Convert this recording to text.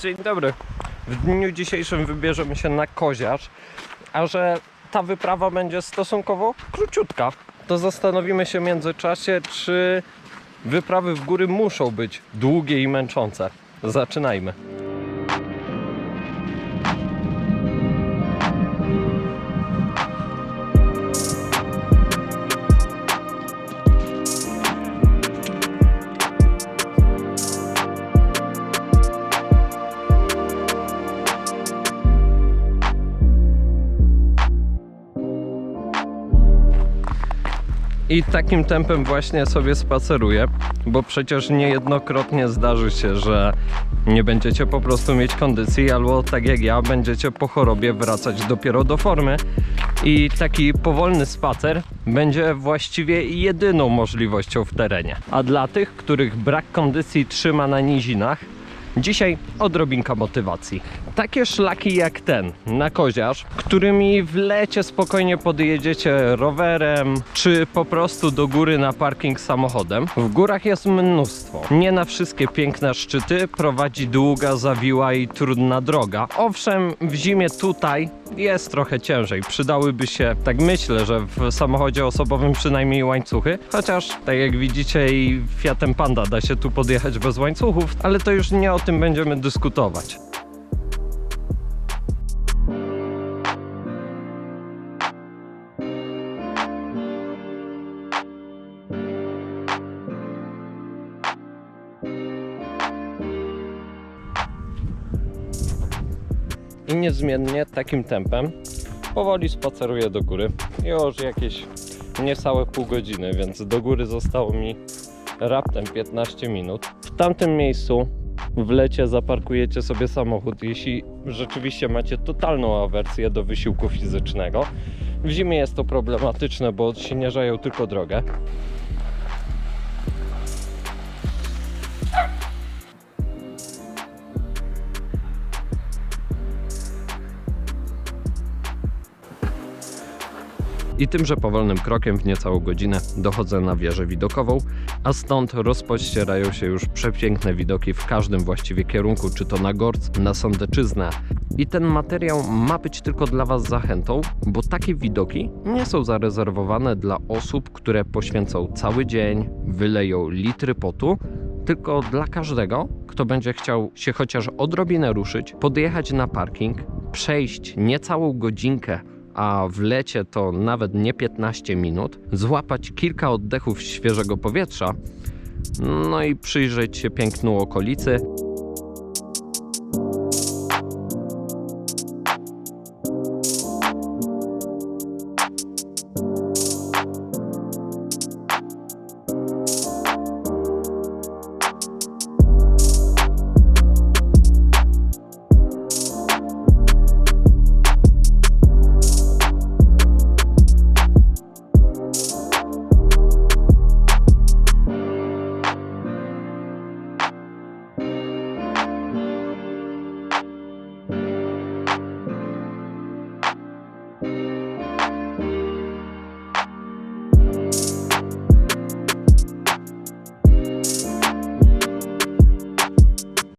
Dzień dobry. W dniu dzisiejszym wybierzemy się na Koziarz, a że ta wyprawa będzie stosunkowo króciutka, to zastanowimy się w międzyczasie, czy wyprawy w góry muszą być długie i męczące. Zaczynajmy. I takim tempem właśnie sobie spaceruję, bo przecież niejednokrotnie zdarzy się, że nie będziecie po prostu mieć kondycji, albo tak jak ja, będziecie po chorobie wracać dopiero do formy. I taki powolny spacer będzie właściwie jedyną możliwością w terenie. A dla tych, których brak kondycji trzyma na nizinach, Dzisiaj odrobinka motywacji. Takie szlaki jak ten na koziarz, którymi w lecie spokojnie podjedziecie rowerem, czy po prostu do góry na parking samochodem. W górach jest mnóstwo. Nie na wszystkie piękne szczyty prowadzi długa, zawiła i trudna droga. Owszem, w zimie tutaj jest trochę ciężej. Przydałyby się, tak myślę, że w samochodzie osobowym przynajmniej łańcuchy. Chociaż, tak jak widzicie, i Fiatem Panda da się tu podjechać bez łańcuchów, ale to już nie o tym będziemy dyskutować. I niezmiennie takim tempem powoli spaceruję do góry. Już jakieś niecałe pół godziny, więc do góry zostało mi raptem 15 minut. W tamtym miejscu w lecie zaparkujecie sobie samochód, jeśli rzeczywiście macie totalną awersję do wysiłku fizycznego. W zimie jest to problematyczne, bo odśnieżają tylko drogę. I tymże powolnym krokiem w niecałą godzinę dochodzę na wieżę widokową, a stąd rozpościerają się już przepiękne widoki w każdym właściwie kierunku, czy to na Gorc, na Sądeczyznę. I ten materiał ma być tylko dla Was zachętą, bo takie widoki nie są zarezerwowane dla osób, które poświęcą cały dzień, wyleją litry potu, tylko dla każdego, kto będzie chciał się chociaż odrobinę ruszyć, podjechać na parking, przejść niecałą godzinkę a w lecie to nawet nie 15 minut, złapać kilka oddechów świeżego powietrza, no i przyjrzeć się pięknu okolicy.